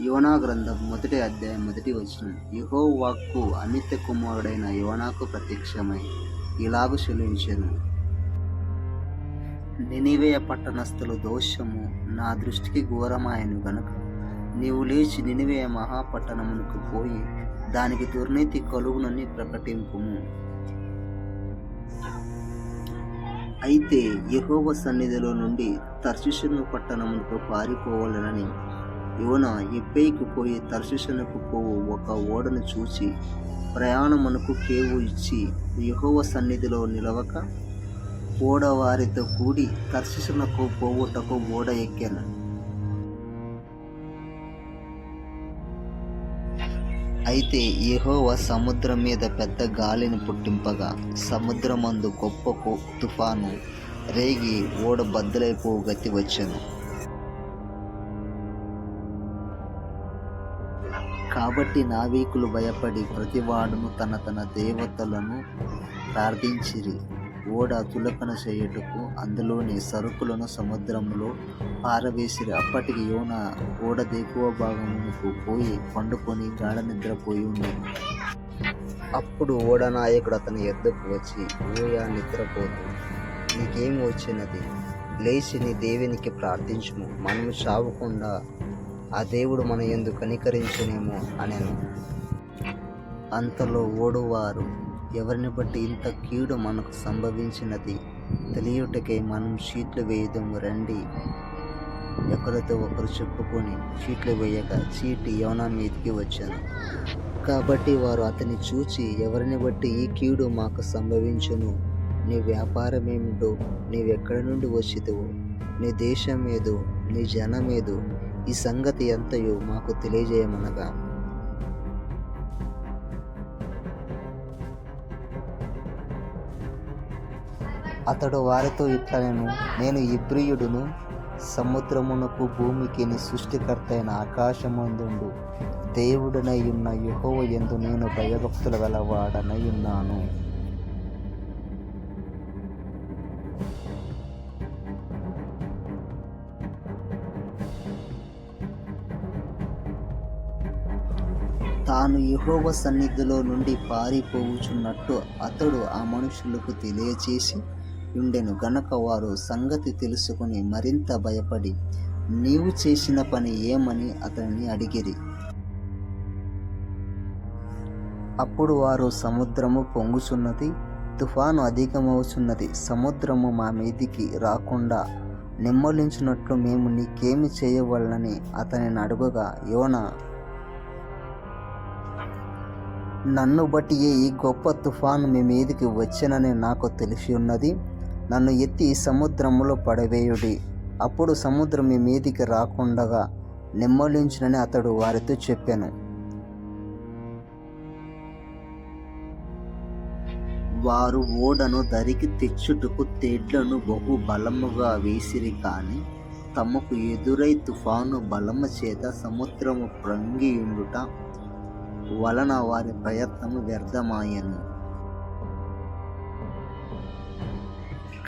You and I గ్రంథం మొదటి అధ్యాయం మొదటి వచనం. యహో వాక్కు అమిత కుమారుడైన యువనాకు ప్రత్యక్షమై ఇలాగు చెల్లించెను. నినివేయ పట్టణస్థులు దోషము నా దృష్టికి ఘోరమాయను గనుక నీవు లేచి నినివేయ మహాపట్టణమునకు పోయి దానికి దుర్నీతి కలుగునని ప్రకటింపుము. అయితే యహోవ సన్నిధిలో నుండి తర్శిషను పట్టణమునకు పారిపోవాలనని యువన ఎప్పైకి పోయి తర్శిషనుకు పోవు. ఒక ఓడను చూచి ప్రయాణమునకు కేవు ఇచ్చి యెహోవా సన్నిధిలో నిలవక ఓడవారితో కూడి తర్శిషునకు పోవుటకు ఓడ ఎక్కాను. అయితే యహోవ సముద్రం మీద పెద్ద గాలిని పుట్టింపగా సముద్రమందు గొప్ప తుఫాను రేగి ఓడ బద్దలైపో గతి వచ్చాను కాబట్టి నావికులు భయపడి ప్రతివాడును తన తన దేవతలను ప్రార్థించిరి. ఓడ తులకన చేయుటకు అందులోని సరుకులను సముద్రంలో పారవేసిరి. అప్పటికి యోన ఓడ దిగువ భాగమునకు పోయి పండుకొని గాఢ నిద్రపోయి ఉండేది అప్పుడు ఓడ నాయకుడు అతని ఎద్దకు వచ్చి ఓయా నిద్రపోతు. నీకేం వచ్చినది? లేచి నీ దేవునికి ప్రార్థించుము. మనము చావకుండా దేవుడు మన ఎందు కనికరించునేమో అనెను. అంతలో ఓడువారు ఎవరిని బట్టి ఇంత కీడు మనకు సంభవించినది? తెలియుటకై మనం షీట్లు వేయదము రండి. ఒకరితో ఒకరు చెప్పుకొని చీట్లు వేయక చీటి యోనా మీదకి వచ్చాను. కాబట్టి వారు అతని చూచి ఎవరిని బట్టి ఈ కీడు మాకు సంభవించును? నీ వ్యాపారం ఏమిటో నీవెక్కడి నుండి వచ్చితువు? నీ దేశం ఏదో నీ జనం ఏదో ఈ సంగతి ఎంతయో మాకు తెలియజేయమనగా. అతడు వారితో ఇట్లా నేను నేను ఇబ్రియుడును సముద్రమునకు భూమికి సృష్టికర్త అయిన ఆకాశమందుండు. దేవుడనై ఉన్న యెహోవ యందు నేను భయభక్తుల గలవాడనై ఉన్నాను. తాను యహోవ సన్నిధిలో నుండి పారిపోవుచున్నట్టు అతడు ఆ మనుషులకు తెలియచేసి ఉండెను. గనక వారు సంగతి తెలుసుకుని మరింత భయపడి నీవు చేసిన పని ఏమని? అతనిని అడిగిరి. అప్పుడు వారు సముద్రము పొంగుచున్నది తుఫాను అధికమవుచున్నది. సముద్రము మా మీదికి రాకుండా నిమ్మలించినట్లు మేము నీకేమి చేయవలనని అతనిని అడుగగా యోనా నన్ను బట్టి ఈ గొప్ప తుఫాను మీ మీదికి వచ్చెనని నాకు తెలిసి ఉన్నది? నన్ను ఎత్తి సముద్రములో పడవేయుడి. అప్పుడు సముద్రం మీ మీదికి రాకుండగా నిమ్మలించునని అతడు వారితో చెప్పాను. వారు ఓడను దరికి తెచ్చుటకు తేడ్లను బహు బలముగా వేసిరి కానీ తమకు ఎదురై తుఫాను బలము చేత సముద్రము ప్రొంగియుండుట వలన వారి ప్రయత్నము వ్యర్థమాయను.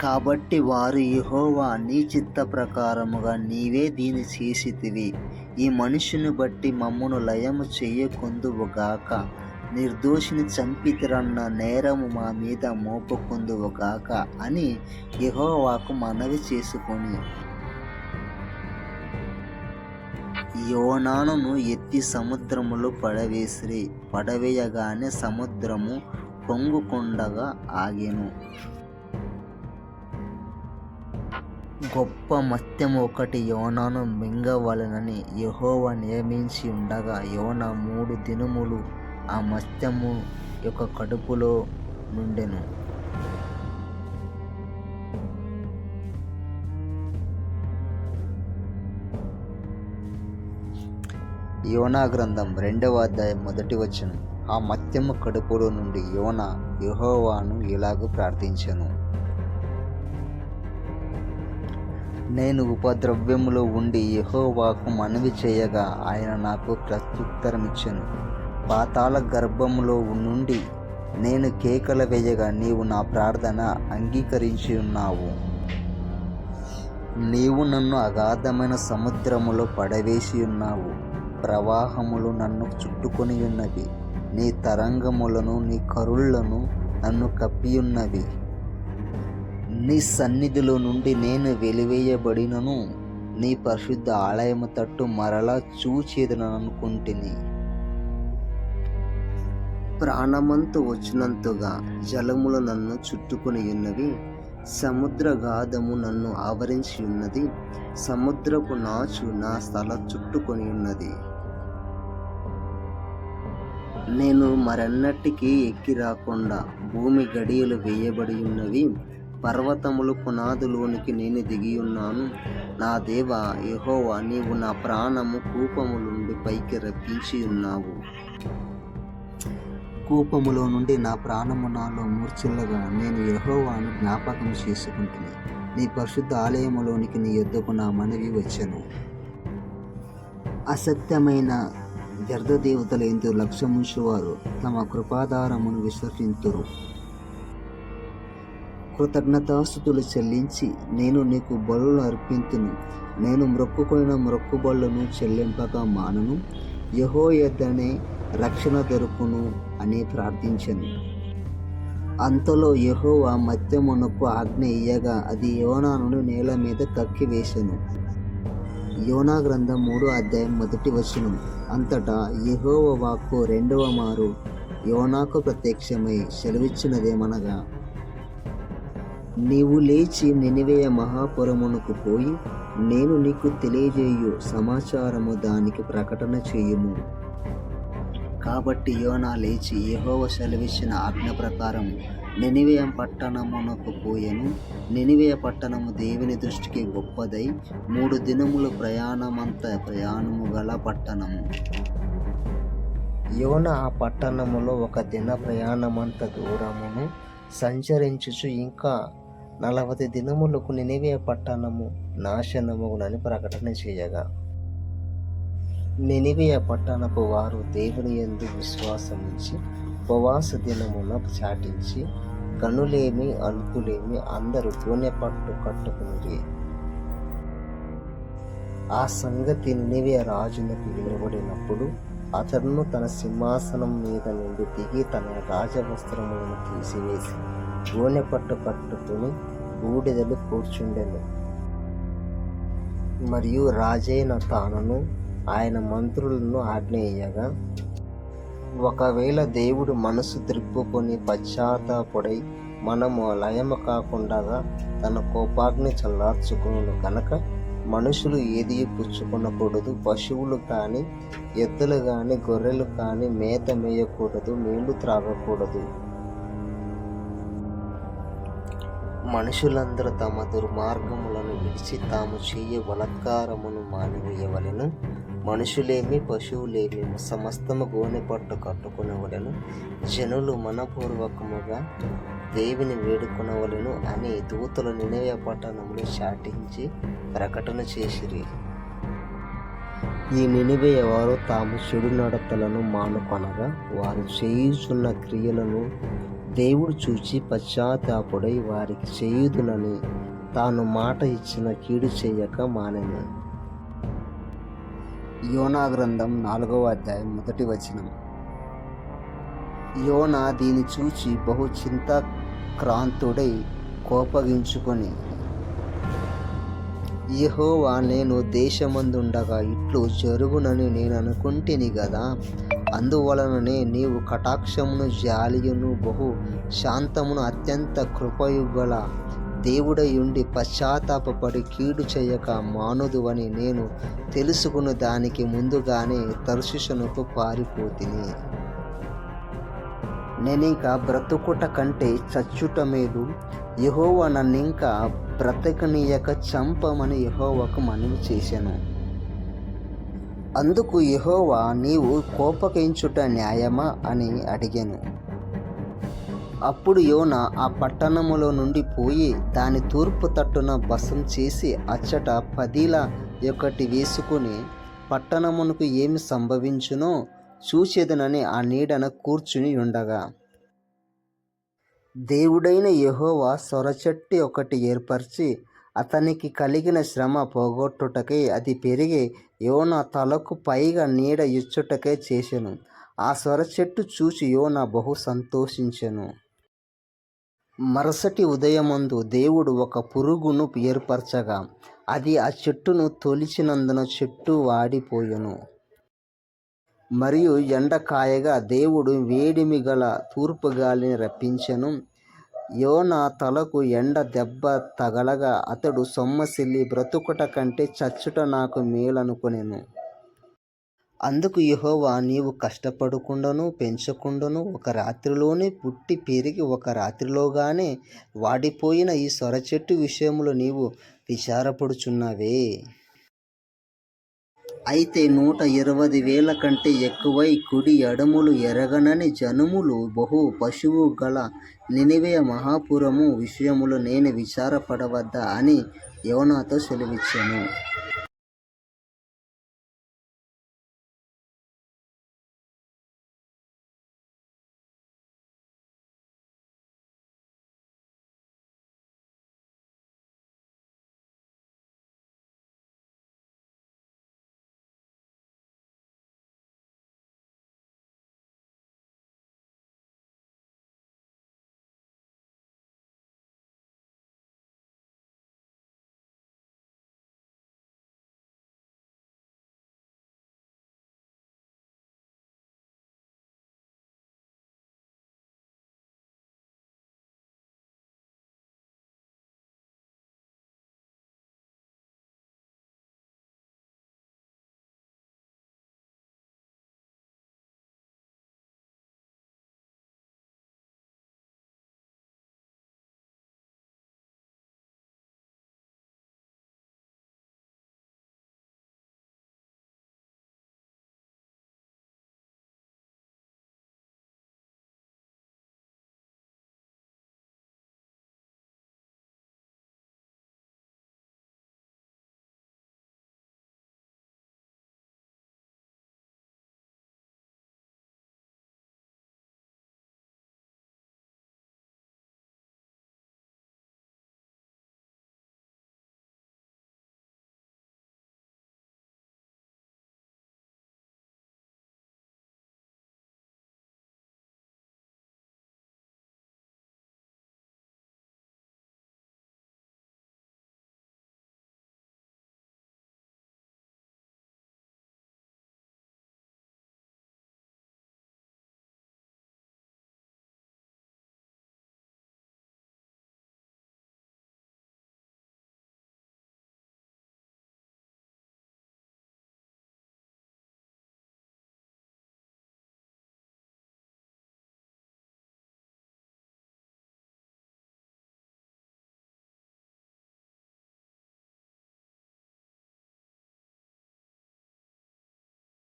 కాబట్టి వారు యహోవా నీ చిత్త ప్రకారముగా నీవే దీని చేసితివి. ఈ మనుషుని బట్టి మమ్మను లయము చేయకుందువుగాక. నిర్దోషిని చంపితిరన్న నేరము మా మీద మోపకుందువుగాక అని యహోవాకు మనవి చేసుకొని. యోనాను ఎత్తి సముద్రములో పడవేసిరి. పడవేయగానే సముద్రము పొంగుకొండగా ఆగెను. గొప్ప మత్యం ఒకటి యోనాను మింగవలనని యెహోవా నియమించి ఉండగా యోన మూడు దినములు ఆ మత్యము యొక్క కడుపులో నుండెను. యోనా గ్రంథం రెండవ అధ్యాయం మొదటి వచనం. ఆ మత్యము కడుపులో నుండి యోన యహోవాను ఇలాగ ప్రార్థించను. నేను ఉపద్రవ్యములో ఉండి యహోవాకు మనవి చేయగా ఆయన నాకు ప్రత్యుత్తరమిచ్చను. పాతాళ గర్భములో నుండి నేను కేకల వేయగా నీవు నా ప్రార్థన అంగీకరించి ఉన్నావు నీవు నన్ను అగాధమైన సముద్రములో పడవేసి ఉన్నావు ప్రవాహములు నన్ను చుట్టుకొని ఉన్నవి నీ తరంగములను నీ కరుళ్ళను నన్ను కప్పియున్నవి. నీ సన్నిధిలో నుండి నేను వెలివేయబడినను. నీ పరిశుద్ధ ఆలయము తట్టు మరలా చూచేదననుకుంటుని. ప్రాణమంతు వచ్చినంతగా జలములు నన్ను చుట్టుకొని ఉన్నవి సముద్ర గాధము నన్ను ఆవరించి ఉన్నది సముద్రపు నాచు నా స్థల చుట్టుకొని ఉన్నది నేను మరెన్నటికీ ఎక్కి రాకుండా భూమి గడియలు వేయబడి ఉన్నవి పర్వతములు పునాదులోనికి నేను దిగి ఉన్నాను. నా దేవ యహోవా నీవు నా ప్రాణము కూపము నుండి పైకి రప్పించి ఉన్నావు. కూపములో నుండి నా ప్రాణము నాలో మూర్చిల్లగా నేను యహోవాను జ్ఞాపకం చేసుకుంటుని నీ పరిశుద్ధ ఆలయములోనికి నీ ఎద్దుకు నా మనవి వచ్చను. అసత్యమైన వ్యర్థ దేవతలు ఎందు లక్ష్యముంచువారు తమ కృపాధారమును విశ్వసింతురు. కృతజ్ఞతాస్థుతులు చెల్లించి నేను నీకు బలులు అర్పింతును. నేను మ్రొక్కుకొనిన మ్రొక్కుబళ్ళను చెల్లింపక మానను. యహో ఎద్దనే రక్షణ దొరుకును అని ప్రార్థించను. అంతలో యహోవా మత్యమునకు ఆజ్ఞ ఇయ్యగా అది యోనాను నేల మీద కక్కివేశను యోనా గ్రంథం మూడో అధ్యాయం మొదటి వచనం. అంతటా యెహోవ వాక్కు రెండవ మారు. యోనాకు ప్రత్యక్షమై సెలవిచ్చినదేమనగా నీవు లేచి నినివేయ మహాపురమునకు పోయి నేను నీకు తెలియజేయు సమాచారము దానికి ప్రకటన చేయుము. కాబట్టి యోనా లేచి యహోవ సెలవిచ్చిన ఆజ్ఞ ప్రకారం నినివేయ పట్టణమునకు పోయెను. నినివేయ పట్టణము దేవుని దృష్టికి గొప్పదై మూడు దినములు ప్రయాణమంత ప్రయాణము గల పట్టణము. యోన ఆ పట్టణములో ఒక దిన ప్రయాణమంత దూరమును సంచరించుచు ఇంకా నలభై దినములకు నినివే పట్టణము నాశనముగునని ప్రకటన చేయగా. నినివే పట్టణపు వారు దేవుని యందు విశ్వాసముంచి ఉపవాస దినమున చాటించి గనులేమి అల్పులేమి అందరూ గోనె పట్టు కట్టుకుని ఆ సంగతి నినివే రాజునకు వినబడినప్పుడు అతను తన సింహాసనం మీద నుండి దిగి తన రాజవస్త్రములను తీసివేసి గోనె పట్టు కట్టుకుని బూడిదలు కూర్చుండెను. మరియు రాజైన తానను ఆయన మంత్రులను ఆజ్ఞేయగా ఒకవేళ దేవుడు మనసు త్రిప్పుకొని పశ్చాత్తాపుడై మనము లయము కాకుండా తన కోపాగ్ని చల్లార్చుకును కనుక మనుషులు ఏది పుచ్చుకొనకూడదు పశువులు కానీ ఎద్దులు కానీ గొర్రెలు కానీ మేత మేయకూడదు నీళ్ళు త్రాగకూడదు. మనుషులందరూ తమ దుర్మార్గములను విడిచి తాము చేయ బలత్కారమును మానివేయవలను. మనుషులేమి పశువులేమి సమస్తము గోనె పట్టు కట్టుకునవలెను. జనులు మనపూర్వకముగా దేవిని వేడుకొనవలెను అని దూతలు నినవే పట్టణములు చాటించి ప్రకటన చేసిరి. ఈ నినివేయ వారు తాము చెడు నడతలను మానుకొనగా వారు చేయుచున్న క్రియలను దేవుడు చూచి పశ్చాత్తాపుడై వారికి చేయుదునని తాను మాట ఇచ్చిన కీడు చేయక మానెను. యోనా గ్రంథం నాలుగవ అధ్యాయం మొదటి వచనం. యోనా దీని చూచి బహు చింతాక్రాంతుడై కోపగించుకొని యెహోవా నేను దేశమందుండగా ఇట్లు జరుగునని నేను అనుకుంటిని కదా అందువలననే నీవు కటాక్షమును జాలియును బహు శాంతమును అత్యంత కృపయుగల దేవుడయుండి పశ్చాత్తాపడి కీడు చేయక మానుదువని నేను తెలుసుకున్న దానికి ముందుగానే తర్శిషనుకు పారిపోతిని. నేనింకా బ్రతుకుట కంటే చచ్చుట మేలు. యహోవ నన్నింకా బ్రతకనీయక చంపమని యహోవకు మనవి చేశాను అందుకు యహోవా నీవు కోపకించుట న్యాయమా అని అడిగాను. అప్పుడు యోన ఆ పట్టణములో నుండి పోయి దాని తూర్పు తట్టున బసం చేసి అచ్చట పదిల ఒకటి వేసుకుని పట్టణమునకు ఏమి సంభవించునో చూచేదనని ఆ నీడన కూర్చుని ఉండగా. దేవుడైన యహోవా సొరచెట్టి ఒకటి ఏర్పరిచి అతనికి కలిగిన శ్రమ పోగొట్టుటకై అది పెరిగి యోన తలకు పైగా నీడ ఇచ్చుటకై చేసెను. ఆ సొరచెట్టు చెట్టు చూచి యోనా బహు సంతోషించెను. మరుసటి ఉదయమందు దేవుడు ఒక పురుగును ఏర్పరచగా అది ఆ చెట్టును తొలిచినందున చెట్టు వాడిపోయెను. మరియు ఎండ కాయగా దేవుడు వేడిమి గల తూర్పు గాలిని రప్పించెను. యోన తలకు ఎండ దెబ్బ తగలగా అతడు సొమ్మసిల్లి బ్రతుకుట కంటే చచ్చుట నాకు మేలనుకొనెను. అందుకు యెహోవా నీవు కష్టపడకుండాను పెంచకుండాను ఒక రాత్రిలోనే పుట్టి పెరిగి ఒక రాత్రిలోగానే వాడిపోయిన ఈ సొర చెట్టు విషయంలో నీవు విచారపడుచున్నావే. అయితే నూట ఇరవై వేల కంటే ఎక్కువై కుడి ఎడములు ఎరగనని జనుములు బహు పశువు గల నినివే మహాపురము విషయములో నేను విచారపడవద్దా అని యోనాతో సెలవిచ్చాను.